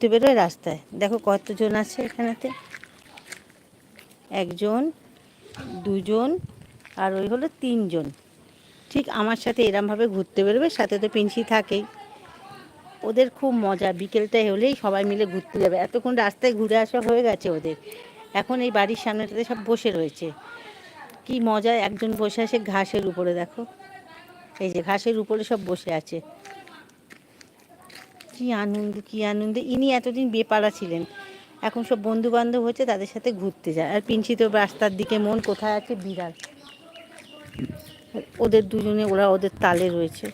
ঘুরতে বেরোয় রাস্তায়। দেখো কতজন আছে এখানেতে? একজন, দুজন, আর ওই হলো তিনজন। ঠিক আমার সাথে এরমভাবে ঘুরতে বেরোবে, সাথে তো পিঞ্চি থাকেই। ওদের খুব মজা বিকেলটায় হলেই সবাই মিলে ঘুরতে যাবে। এতক্ষণ রাস্তায় ঘুরে আসা হয়ে গেছে ওদের। এখন এই বাড়ির সামনেটাতে সব বসে রয়েছে। কি মজা, একজন বসে আছে ঘাসের উপরে, দেখো। এই যে ঘাসের উপরে সব বসে আছে। কি আনন্দ কি আনন্দ? ইনি এতদিন বেপাড়া ছিলেন। এখন সব বন্ধু বান্ধব হচ্ছে, তাদের সাথে ঘুরতে যায়। আর পিঞ্চি তো রাস্তার দিকে মন কোথায় আছে? বিড়াল। ওদের দুজনে, ওরা ওদের তালে রয়েছে।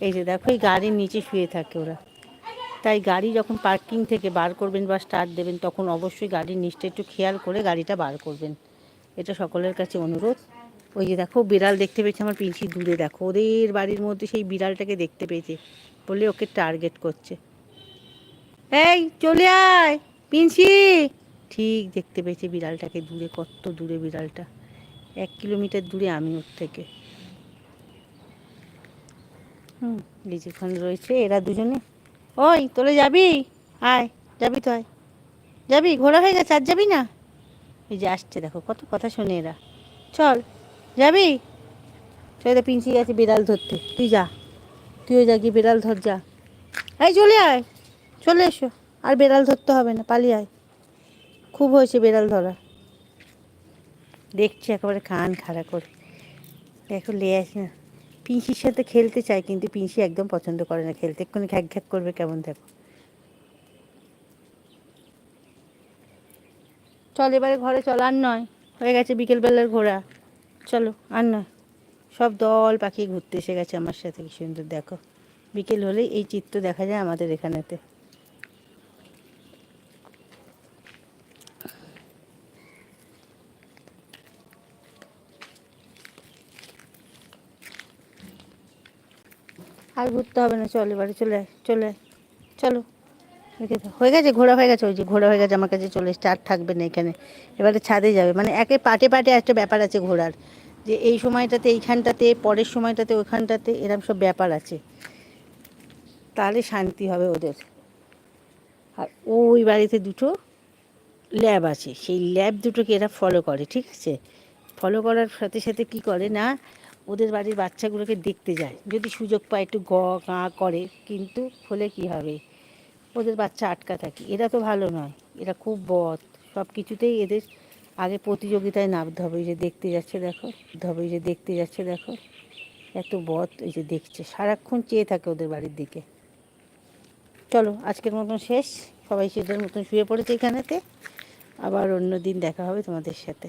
এই যে দেখো, এই গাড়ির নিচে শুয়ে থাকে ওরা। তাই গাড়ি যখন পার্কিং থেকে বার করবেন বা স্টার্ট দেবেন, তখন অবশ্যই গাড়ির নিচটা একটু খেয়াল করে গাড়িটা বার করবেন। এটা সকলের কাছে অনুরোধ। ওই যে দেখো, বিড়াল দেখতে পেয়েছে আমার পিঞ্চি দূরে। দেখো, ওদের বাড়ির মধ্যে সেই বিড়ালটাকে দেখতে পেয়েছে। বলে ওকে টার্গেট করছে। এই, চলে আয় পিঞ্চি ঠিক দেখতে পেয়েছে বিড়ালটাকে দূরে, কত দূরে বিড়ালটা। এক কিলোমিটার দূরে আমি ওর থেকে। হুম যেখানে রয়েছে, এরা দুজনে। ওই তোলে যাবি? আয়, যাবি তো, আয়। যাবি? ঘোরা হয়ে গেছে, আর যাবি না? এই যে আসছে, দেখো, কত কথা শোনে এরা। চল, যাবি? চল পিঞ্চি গেছে বিড়াল ধরতে। তুই যা। তুইও যা গিয়ে বিড়াল ধর যা। এই, চলে আয়। চলে এসো। আর বেড়াল ধরতে হবে না, পালিয়ে আয়। খুব হয়েছে বেড়াল ধরা। দেখছি একেবারে কান খাড়া করে। দেখো, লে আসে না। পিঞ্চির সাথে খেলতে চায়, কিন্তু পিঞ্চি একদম পছন্দ করে না খেলতে। এক্ষুনি ঘ্যাক ঘ্যাক করবে কেমন, দেখো। চল, এবারে ঘরে চল। আর নয়, হয়ে গেছে বিকেলবেলার ঘোরা। চলো, আর নয়। সব দল পাখি ঘুরতে এসে গেছে আমার সাথে, কি সুন্দর, দেখো। বিকেল হলেই এই চিত্র দেখা যায় আমাদের এখানেতে। আর ঘুরতে হবে না, চল এবারে, চলে চলে চলো। হয়ে গেছে ঘোরা হয়ে গেছে, ওই যে ঘোরা হয়ে গেছে, আমার কাছে চলে আর থাকবে না এখানে। এবারে ছাদে যাবে মানে একে পাটে পাটে একটা ব্যাপার আছে ঘোরার যে এই সময়টাতে, এইখানটাতে, পরের সময়টাতে ওইখানটাতে এরকম সব ব্যাপার আছে। তাহলে শান্তি হবে ওদের। আর ওই বাড়িতে দুটো ল্যাব আছে। সেই ল্যাব দুটোকে এরা ফলো করে, ঠিক আছে? ফলো করার সাথে সাথে কি করে না, ওদের বাড়ির বাচ্চাগুলোকে দেখতে যায়। যদি সুযোগ পায় একটু গ, গাঁ করে, কিন্তু হলে কি হবে? ওদের বাচ্চা আটকা থাকে। এরা তো ভালো নয়। এরা খুব বদ। সব কিছুতেই এদের আগে প্রতিযোগিতায় নামতে হবে, এই যে দেখতে যাচ্ছে দেখো হবে যে দেখতে যাচ্ছে দেখো। এত বদ, এই যে দেখছে, সারাক্ষণ চেয়ে থাকে ওদের বাড়ির দিকে। চলো, আজকের মতন শেষ। সবাই সেদের মতন শুয়ে পড়েছে এখানেতে। আবার অন্য দিন দেখা হবে তোমাদের সাথে।